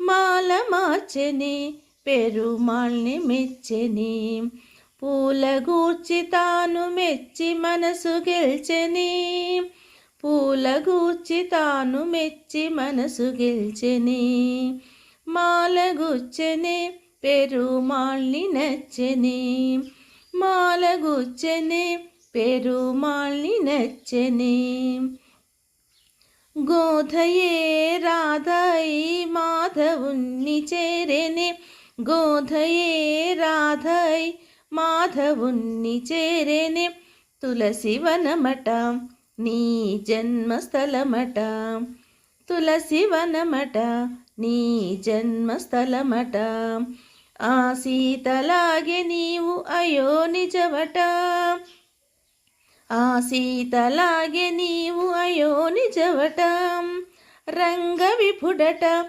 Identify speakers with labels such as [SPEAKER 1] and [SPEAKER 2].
[SPEAKER 1] మాల మార్చెని పెరుమాళ్ళని మెచ్చని. పూల గూర్చి తాను మెచ్చి మనసు గెల్చెని. పూల గూర్చి తాను మెచ్చి మనసు గెల్చెని. మాల గుచ్చెని పెరుమాళ్ళని నచ్చని. మాల గుచ్చెని పెరుమాళ్ళని నచ్చని. గోధయే మాధవుణ్ణి చేరెనే గోధయే రాధై మాధవుణ్ణి చేరెనే తులసి వనమట నీ జన్మస్థలమట. తులసి వనమట నీ జన్మస్థలమట. ఆ సీతలాగే నీవు అయో నిజవట. ఆ సీతలాగే నీవు అయో నిజవట. రంగ విపుడట